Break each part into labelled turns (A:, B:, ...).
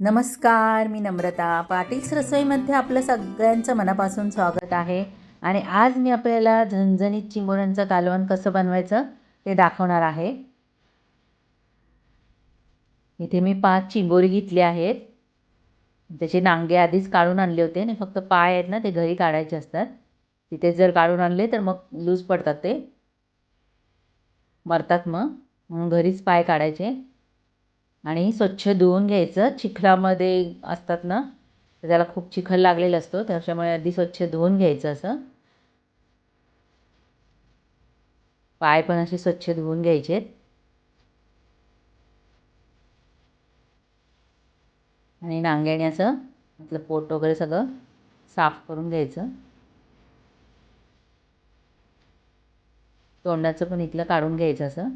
A: नमस्कार मी नम्रता. पाटील्स रसोईमध्ये आपलं सगळ्यांचं मनापासून स्वागत आहे. आणि आज मी आपल्याला झणझणीत चिंबोऱ्यांचं कालवण कसं बनवायचं ते दाखवणार आहे. इथे मी पाच चिंबोरी घेतली आहेत. त्याचे नांगे आधीच काढून आणले होते आणि फक्त पाय आहेत ना ते घरी काढायचे असतात. तिथे जर काढून आणले तर मग लूज पडतात ते. मरतात मग. म्हणून घरीच पाय काढायचे. आणि स्वच्छ धुवून घ्यायचं. चिखलामध्ये असतात ना तर त्याला खूप चिखल लागलेला असतो त्याच्यामुळे आधी स्वच्छ धुवून घ्यायचं असं. पाय पण असे स्वच्छ धुवून घ्यायचे. आणि नांगेण्याचं असं आपलं पोट वगैरे सगळं साफ करून घ्यायचं. तोंडाचं पण इथलं काढून घ्यायचं असं.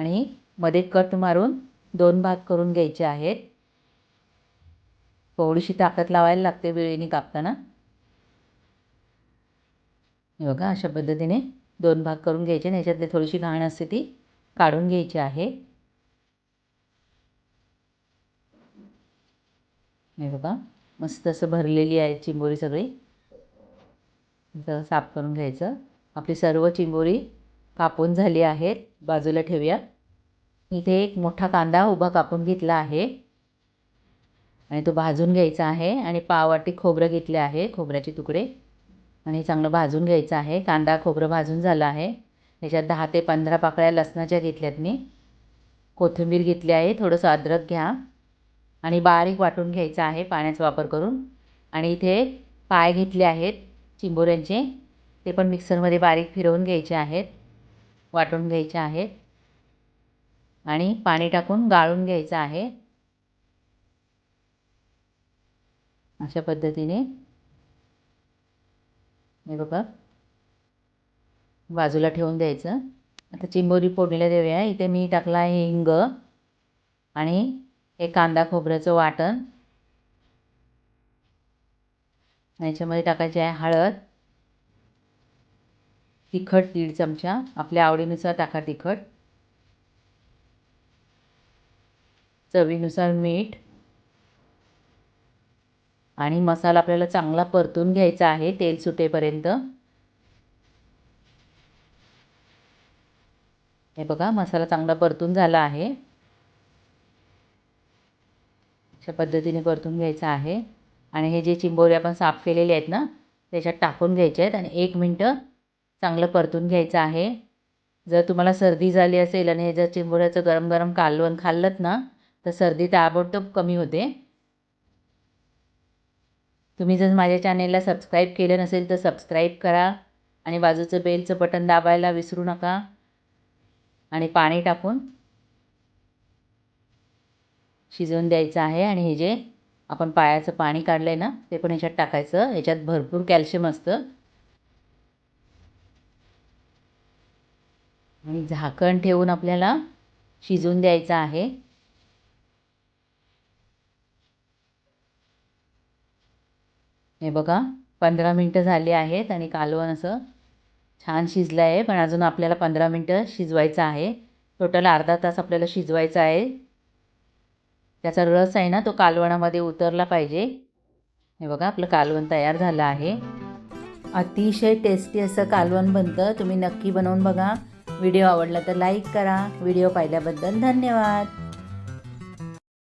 A: आणि मध्ये कट मारून दोन भाग करून घ्यायचे आहेत. थोडीशी ताकद लावायला लागते वेळेने कापताना. हे बघा अशा पद्धतीने दोन भाग करून घ्यायचे आणि याच्यातली थोडीशी घाण असते ती काढून घ्यायची आहे. हे बघा मस्त असं भरलेली आहे चिंबोरी सगळी. तर साफ करून घ्यायचं. आपली सर्व चिंबोरी कापून झाली आहेत. बाजूला ठेवूया. इथे एक मोठा कांदा उभा कापून घेतला आहे. आणि तो भाजून घ्यायचा आहे. आणि पाववाटी खोबरं घेतले आहे खोबऱ्याचे तुकडे. आणि चांगलं भाजून घ्यायचं आहे. कांदा खोबरं भाजून झालं आहे. त्याच्यात दहा ते पंधरा पाकळ्या लसणाच्या घेतल्यात मी. कोथिंबीर घेतली आहे. थोडंसं अद्रक घ्या. आणि बारीक वाटून घ्यायचं आहे पाण्याचा वापर करून. आणि इथे पाय घेतले आहेत चिंबोऱ्यांचे. ते पण मिक्सरमध्ये बारीक फिरवून घ्यायचे आहेत. वाटून घ्यायचे आहेत आणि पाणी टाकून गाळून घ्यायचं आहे. अशा पद्धतीने. हे बघा. बाजूला ठेवून द्यायचं. आता चिंबोरी फोडणीला देऊया. इथे मी टाकला आहे हिंग आणि हे कांदा खोबऱ्याचं वाटण. याच्यामध्ये टाकायचे आहे हळद. तिखट दीड चमचा. आपल्या आवडीनुसार टाका तिखट. चवीनुसार मीठ. आणि मसाला आपल्याला चांगला परतून घ्यायचा आहे तेल सुटेपर्यंत. हे बघा मसाला चांगला परतून झाला आहे. अशा पद्धतीने परतून घ्यायचा आहे. आणि हे जे चिंबोरे आपण साफ केलेले आहेत ना त्याच्यात टाकून घ्यायचे आहेत. आणि एक मिनटं चांगलं परतून घ्यायचं आहे. जर तुम्हाला सर्दी झाली असेल आणि हे जर चिंबोऱ्याचं गरम गरम कालवण खाल्लंत ना तर सर्दी ताबडतोब कमी होते. तुम्ही जर माझ्या चॅनेलला सबस्क्राईब केलं नसेल तर सबस्क्राईब करा आणि बाजूचं बेलचं बटन दाबायला विसरू नका आणि पाणी टाकून शिजवून द्यायचं आहे आणि हे जे आपण पायाचं पाणी काढलं आहे ना ते पण ह्याच्यात टाकायचं. ह्याच्यात भरपूर कॅल्शियम असतं. आणि झाकण ठेवून आपल्याला शिजून द्यायचं आहे. हे बघा पंधरा मिनटं झाली आहेत आणि कालवण असं छान शिजलं आहे पण अजून आपल्याला पंधरा मिनटं शिजवायचं आहे. टोटल अर्धा तास आपल्याला शिजवायचं आहे. त्याचा रस आहे ना तो कालवणामध्ये उतरला पाहिजे. हे बघा आपलं कालवण तयार झालं आहे. अतिशय टेस्टी असं कालवण बनतं. तुम्ही नक्की बनवून बघा. व्हिडिओ आवडला तर लाईक करा. व्हिडिओ पाहिल्याबद्दल धन्यवाद.